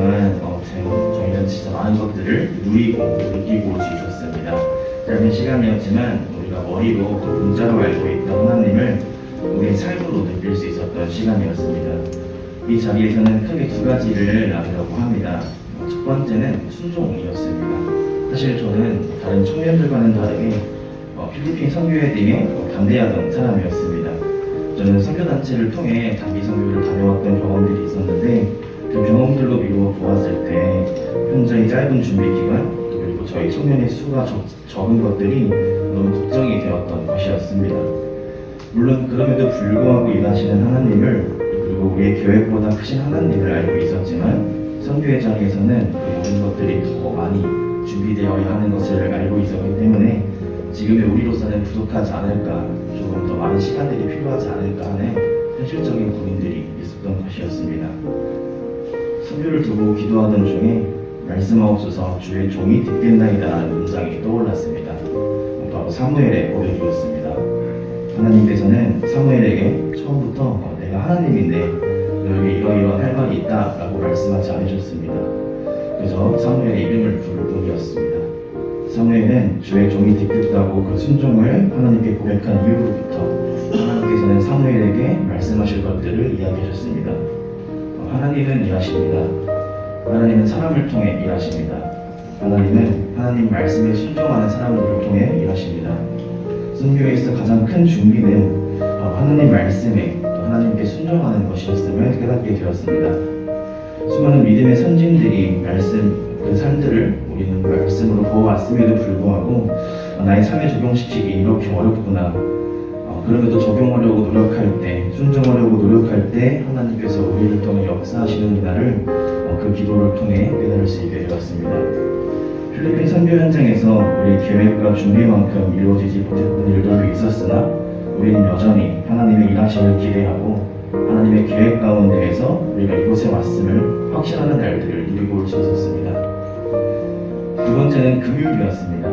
어, 제- 저희는 진짜 많은 것들을 누리고 느끼고 있었습니다. 짧은 시간이었지만 우리가 머리로 또 문자로 알고 있던 하나님을 우리의 삶으로 느낄 수 있었던 시간이었습니다. 이 자리에서는 크게 두 가지를 나누려고 합니다. 어, 첫 번째는 순종이었습니다. 사실 저는 다른 청년들과는 다르게 어, 필리핀 선교에 대해 어, 반대하던 사람이었습니다. 저는 선교단체를 통해 단기 선교를 다녀왔던 경험들이 있었는데 그 경험들로 미루어 보았을 때 현저히 짧은 준비 기간 그리고 저희 청년의 수가 적, 적은 것들이 너무 걱정이 되었던 것이었습니다. 물론 그럼에도 불구하고 일하시는 하나님을 그리고 우리의 계획보다 크신 하나님을 알고 있었지만 선교의 자리에서는 그 모든 것들이 더 많이 준비되어야 하는 것을 알고 있었기 때문에 지금의 우리로서는 부족하지 않을까 조금 더 많은 시간들이 필요하지 않을까 하는 현실적인 고민들이 있었던 것이었습니다. 선교를 두고 기도하던 중에 말씀하옵소서 주의 종이 듣겠나이다 라는 문장이 떠올랐습니다. 바로 사무엘의 고백이었습니다. 하나님께서는 사무엘에게 처음부터 어, 내가 하나님인데 너에게 이러이러한 할 말이 있다 라고 말씀하지 않으셨습니다. 그저 사무엘의 이름을 부를 뿐이었습니다. 사무엘은 주의 종이 듣겠다고 그 순종을 하나님께 고백한 이후로부터 하나님께서는 사무엘에게 말씀하실 것들을 이야기하셨습니다. 어, 하나님은 일하십니다. 하나님은 사람을 통해 일하십니다. 하나님은 하나님 말씀에 순종하는 사람들을 통해 일하십니다. 선교에서 가장 큰 준비는 어, 하나님 말씀에 또 하나님께 순종하는 것이었음을 깨닫게 되었습니다. 수많은 믿음의 선진들이 말씀 그 삶들을 우리는 말씀으로 보아왔음에도 불구하고 어, 나의 삶에 적용시키기 이렇게 어렵구나. 어, 그럼에도 적용하려고 노력할 때, 순종하려고 노력할 때 하나님께서 우리를 통해 역사하시는구나를 어, 그 기도를 통해 깨달을 수 있게 되었습니다. 필리핀 선교 현장에서 우리 계획과 준비만큼 이루어지지 못했던 일들도 있었으나 우리는 여전히 하나님의 일하심을 기대하고 하나님의 계획 가운데에서 우리가 이곳에 왔음을 확신하는 날들을 누리고 있었습니다. 두 번째는 금요일이었습니다.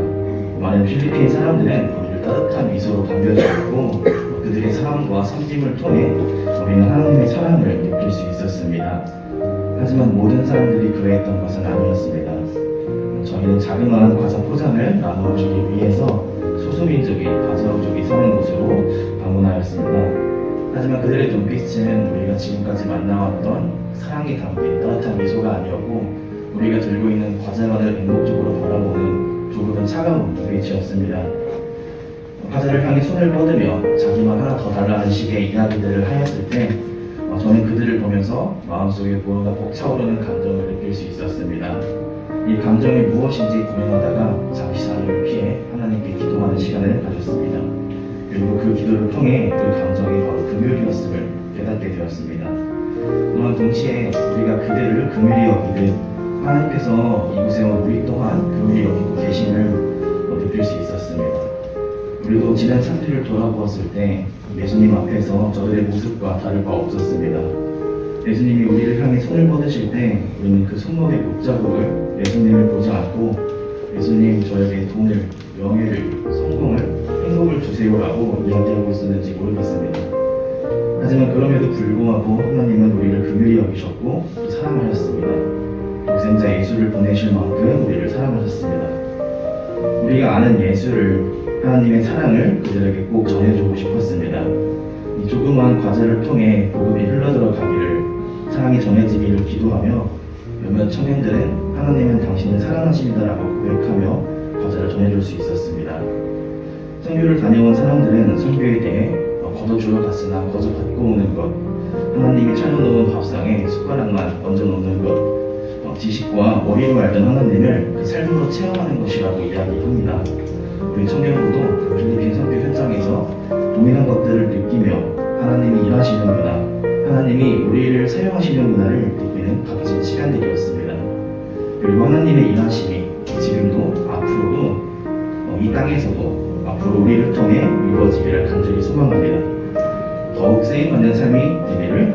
많은 필리핀 사람들은 따뜻한 미소로 반겨주었고 그들의 사랑과 섬김을 통해 우리는 하나님의 사랑을 느낄 수 있었습니다. 하지만 모든 사람들이 그러했던 것은 아니었습니다. 저희는 자그마한 과자 포장을 나누어주기 위해서 소수민족이 바자우족이 사는 곳으로 방문하였습니다. 하지만 그들의 눈빛은 우리가 지금까지 만나왔던 사랑이 담긴 따뜻한 미소가 아니었고 우리가 들고 있는 과자만을 맹목적으로 바라보는 조금은 차가운 눈빛이었습니다. 과자를 향해 손을 뻗으며 자기만 하나 더 달라는 식의 이야기들을 하였을 때 어, 저는 그들을 보면서 마음속에 무언가 벅차오르는 감정을 느낄 수 있었습니다. 이 감정이 무엇인지 고민하다가 잠시 자리를 피해 하나님께 기도하는 시간을 가졌습니다. 그리고 그 기도를 통해 그 감정이 바로 금요일이었음을 깨닫게 되었습니다. 또한 동시에 우리가 그들을 금요일이 여기듯 하나님께서 이곳에 온 우리 또한 금요일이 여기고 계심을 어, 느낄 수 있었습니다. 우리도 지난 3주를 돌아보았을 때 예수님 앞에서 저들의 모습과 다를 바 없었습니다. 예수님이 우리를 향해 손을 뻗으실 때 우리는 그 손목의 못자국을 예수님을 보지 않고 예수님 저에게 돈을, 명예를, 성공을, 행복을 주세요라고 이야기하고 있었는지 모르겠습니다. 하지만 그럼에도 불구하고 하나님은 우리를 금일이 여기셨고 또 사랑하셨습니다. 독생자 예수를 보내실 만큼 우리를 사랑하셨습니다. 우리가 아는 예수를 하나님의 사랑을 그들에게 꼭 전해주고 싶었습니다. 이 조그마한 과자를 통해 복음이 흘러들어가기를 사랑이 전해지기를 기도하며 몇몇 청년들은 하나님은 당신을 사랑하십니다라고 고백하며 과자를 전해줄 수 있었습니다. 선교를 다녀온 사람들은 선교에 대해 어, 거저 주러 갔으나 거저 받고 오는 것, 하나님이 차려놓은 밥상에 숟가락만 얹어 놓는 것, 어, 지식과 머리로 알던 하나님을 그 삶으로 체험하는 것이라고 이야기합니다. 우리 청년들도 필리핀 선교 현장에서 동일한 것들을 느끼며 하나님이 일하시는구나, 하나님이 우리를 사용하시는구나를 느끼는 값진 시간들이었습니다. 그리고 하나님의 일하심이 지금도 앞으로도 어, 이 땅에서도 앞으로 우리를 통해 이루어지기를 간절히 소망합니다. 더욱 쓰임받는 삶이 되기를